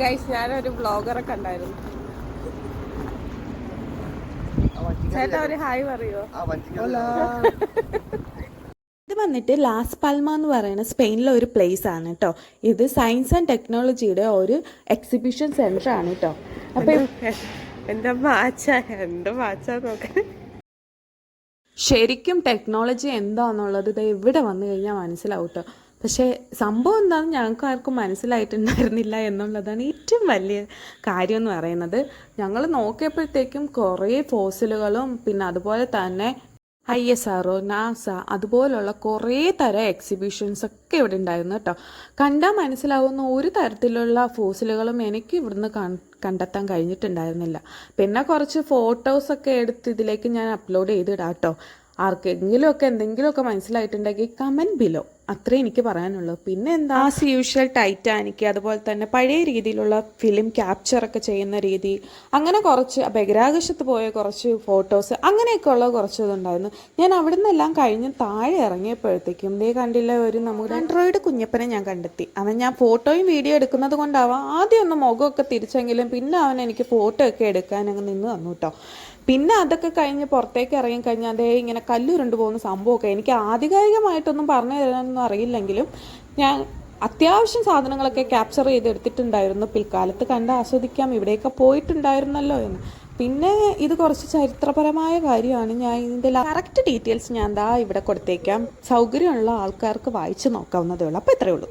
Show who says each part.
Speaker 1: Guys ഞാനൊരു ബ്ലോഗറെ കണ്ടായിരുന്നു. ചേട്ടാ ഒരു ഹായ് പറയോ?
Speaker 2: ഇത് വന്നിട്ട് ലാസ് പൽമ എന്ന് പറയുന്ന സ്പെയിനിലെ ഒരു പ്ലേസ് ആണ് കേട്ടോ ഇത് സയൻസ് ആൻഡ് ടെക്നോളജിയുടെ ഒരു എക്സിബിഷൻ സെന്റർ ആണ് കേട്ടോ അപ്പൊ
Speaker 1: എന്റെ മാച്ച എന്റെ മാച്ച നോക്കാൻ
Speaker 2: ശരിക്കും ടെക്നോളജി എന്താന്നുള്ളത് ഇത് എവിടെ വന്നു കഴിഞ്ഞാൽ മനസ്സിലാവും കേട്ടോ പക്ഷേ സംഭവം എന്താണെന്ന് ഞങ്ങൾക്ക് ആർക്കും മനസ്സിലായിട്ടുണ്ടായിരുന്നില്ല എന്നുള്ളതാണ് ഏറ്റവും വലിയ കാര്യം എന്ന് പറയുന്നത്. ഞങ്ങൾ നോക്കിയപ്പോഴത്തേക്കും കുറേ ഫോസിലുകളും പിന്നെ അതുപോലെ തന്നെ ഐ എസ് ആർഒ നാസ അതുപോലുള്ള കുറേ തരം എക്സിബിഷൻസ് ഒക്കെ ഇവിടെ ഉണ്ടായിരുന്നു കേട്ടോ. കണ്ടാൽ മനസ്സിലാവുന്ന ഒരു തരത്തിലുള്ള ഫോസിലുകളും എനിക്ക് ഇവിടുന്ന് കണ്ടെത്താൻ കഴിഞ്ഞിട്ടുണ്ടായിരുന്നില്ല. പിന്നെ കുറച്ച് ഫോട്ടോസൊക്കെ എടുത്ത് ഇതിലേക്ക് ഞാൻ അപ്ലോഡ് ചെയ്തിടാം കേട്ടോ. ആർക്കെങ്കിലുമൊക്കെ എന്തെങ്കിലുമൊക്കെ മനസ്സിലായിട്ടുണ്ടെങ്കിൽ കമന്റ് ബിലോ അത്രേ എനിക്ക് പറയാനുള്ളൂ. പിന്നെ എന്താ? ആസ് യൂഷ്വൽ ടൈറ്റാനിക് അതുപോലെ തന്നെ പഴയ രീതിയിലുള്ള ഫിലിം ക്യാപ്ചർ ഒക്കെ ചെയ്യുന്ന രീതി അങ്ങനെ കുറച്ച് ബഹിരാകാശത്ത് പോയ കുറച്ച് ഫോട്ടോസ് അങ്ങനെയൊക്കെയുള്ള കുറച്ച് ഇതുണ്ടായിരുന്നു ഞാൻ അവിടെ നിന്നെല്ലാം കഴിഞ്ഞ് താഴെ ഇറങ്ങിയപ്പോഴത്തേക്കും ദേ കണ്ടില്ല ഒരു നമ്മുടെ ആൻഡ്രോയിഡ് കുഞ്ഞപ്പനെ ഞാൻ കണ്ടെത്തി. അവൻ ഞാൻ ഫോട്ടോയും വീഡിയോ എടുക്കുന്നത് കൊണ്ടാവാം. ആദ്യം ഒന്ന് മുഖമൊക്കെ തിരിച്ചെങ്കിലും പിന്നെ അവൻ എനിക്ക് ഫോട്ടോ ഒക്കെ എടുക്കാൻ അങ്ങ് നിന്ന് തന്നു കേട്ടോ പിന്നെ അതൊക്കെ കഴിഞ്ഞ് പുറത്തേക്ക് ഇറങ്ങി കഴിഞ്ഞാൽ അതേ ഇങ്ങനെ കല്ലുരുണ്ട് പോകുന്ന സംഭവമൊക്കെ എനിക്ക് ആധികാരികമായിട്ടൊന്നും പറഞ്ഞു തരാനൊന്നും അറിയില്ലെങ്കിലും ഞാൻ അത്യാവശ്യം സാധനങ്ങളൊക്കെ ക്യാപ്ചർ ചെയ്തെടുത്തിട്ടുണ്ടായിരുന്നു. പിൽക്കാലത്ത് കണ്ട് ആസ്വദിക്കാം ഇവിടെയൊക്കെ പോയിട്ടുണ്ടായിരുന്നല്ലോ എന്ന്. പിന്നെ ഇത് കുറച്ച് ചരിത്രപരമായ കാര്യമാണ്. ഞാൻ ഇതിന്റെ കറക്റ്റ് ഡീറ്റെയിൽസ് ഞാൻ എന്താ ഇവിടെ കൊടുത്തേക്കാം. സൗകര്യമുള്ള ആൾക്കാർക്ക് വായിച്ചു നോക്കാവുന്നതേ ഉള്ളൂ. അപ്പോൾ ഇത്രയേ ഉള്ളൂ.